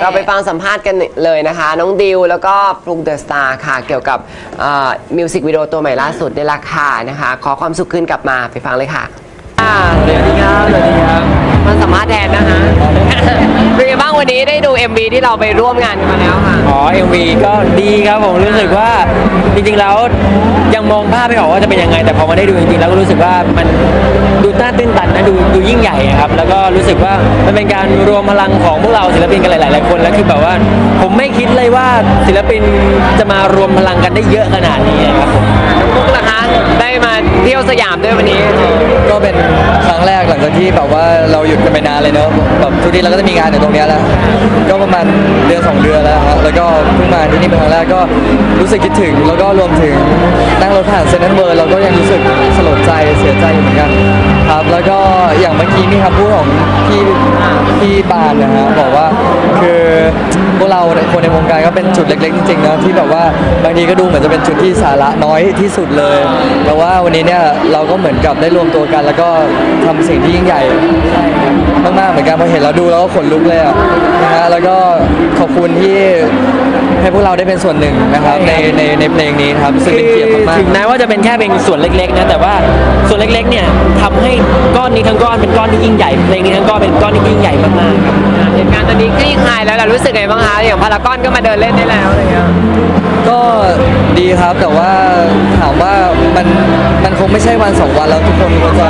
เราไปฟังสัมภาษณ์กันเลยนะคะ น้องดิวแล้วก็ปรุงเดอะสตาร์ค่ะ เกี่ยวกับมิวสิกวิดีโอตัวใหม่ล่าสุดในราคานะคะ ขอความสุขขึ้นกลับมาไปฟังเลยค่ะสวัสดีครับสวัสดีครับมาสัมภาษณ์แทนนะคะเป็นไงบ้างวันนี้ได้ดู MV ที่เราไปร่วมงานกันมาแล้วค่ะอ๋อ MV ก็ดีครับผมรู้สึกว่าจริงๆแล้วยังมองภาพไม่ออกว่าจะเป็นยังไง แต่พอมาได้ดูจริงๆแล้วก็รู้สึกว่ามันดูน่าตื้ นตันนะดูดูยิ่งใหญ่อะครับ แล้วก็รู้สึกว่ามันเป็นการรวมพลังของพวกเราศิลปินกันหลาย ๆ คน แล้วคือแบบว่าผมไม่คิดเลยว่าศิลปินจะมารวมพลังกันได้เยอะขนาดนี้ครับผมน้องมุกล่ะคะได้มาเที่ยวสยามด้วยวันนี้ ก็เป็นครั้งแรกหลังจากที่แบบว่าเราหยุดกันไปนานเลยเนอะแบบทุกทีเราก็จะมีงานอยู่ตรงเนี้ยแหล้วก็ประมาณเดือนสองเดือนแล้วฮะแล้วก็เพิ่งมาที่นี่เป็นครั้งแรกก็รู้สึกคิดถึง แล้วก็รวมถึงนั่งรถผ่านเซนต์เวิร์เราก็ยังรู้สึกสลดใจเสียใจอยู่เหมือนกันครับแล้วก็ อย่างเมื่อกี้มีคำพูดของพี่พี่ปานนะฮะบอกว่าคือพวกเราคนในวงการก็เป็นจุดเล็กๆจริงๆนะที่แบบว่าบางทีก็ดูเหมือนจะเป็นจุดที่สาระน้อยที่สุดเลยแต่ว่าวันนี้เนี่ยเราก็เหมือนกับได้รวมตัวกัน แล้วก็ทำสิ่งที่ยิ่งใหญ่มากๆเหมือนกันพอเห็นเราดูแล้วก็ขนลุกเลยอะนะฮะแล้วก็ขอบคุณที่ ให้พวกเราได้เป็นส่วนหนึ่งนะครับในในในเพลงนี้ครับซึ่งเป็นเกียรติมากถึงแม้ว่าจะเป็นแค่เป็นส่วนเล็กๆนะแต่ว่าส่วนเล็กๆเนี่ยทำให้ก้อนนี้ทั้งก้อนเป็นก้อนที่ยิ่งใหญ่เพลงนี้ทั้งก้อนเป็นก้อนที่ยิ่งใหญ่มากๆครับเหตุการณ์ตอนนี้คลี่คลายแล้วเรารู้สึกไงบ้างคะอย่างพารากอนก็มาเดินเล่นได้แล้วอะไรเงี้ยๆก็ดีครับแต่ว่าถามว่ามันมันค งไม่ใช่วันสองวันแล้วทุกคนควรจะ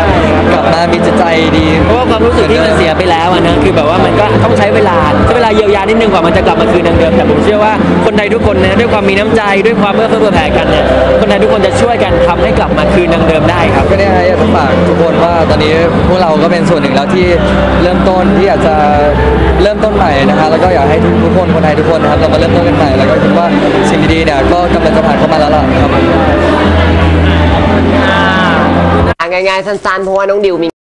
กลับมามีจิตใจดีเพราะว่าความรู้สึกที่มันเสียไปแล้วอะนะคือแบบว่ามันก็ต้องใช้เวลาใช้เวลาเยียวยานิดนึงกว่ามันจะกลับมาคืนดังเดิมแต่ผมเชื่อว่าคนไทยทุกคนนะด้วยความมีน้ำใจด้วยความเอื้อเฟื้อเผื่อแผ่กันเนี่ยคนไทยทุกคนจะช่วยกันทำให้กลับมาคืนดังเดิมได้ครับ ก็เนี่ยฮะอยากจะฝากทุกคนว่าตอนนี้พวกเราก็เป็นส่วนหนึ่งแล้วที่เริ่มต้นที่อยากจะเริ่มต้นใหม่นะฮะแล้วก็อยากให้ทุกคนคนไทยทุกคนนะครับเรามาเริ่มต้นกันใหม่แล้วก็คิดว่าสิ่งดีๆเนี่ยก็กำลังจะผ่านเข้ามาแล้วล่ะครับ ง่ายๆสั้นๆเพราะว่าน้องดิวมี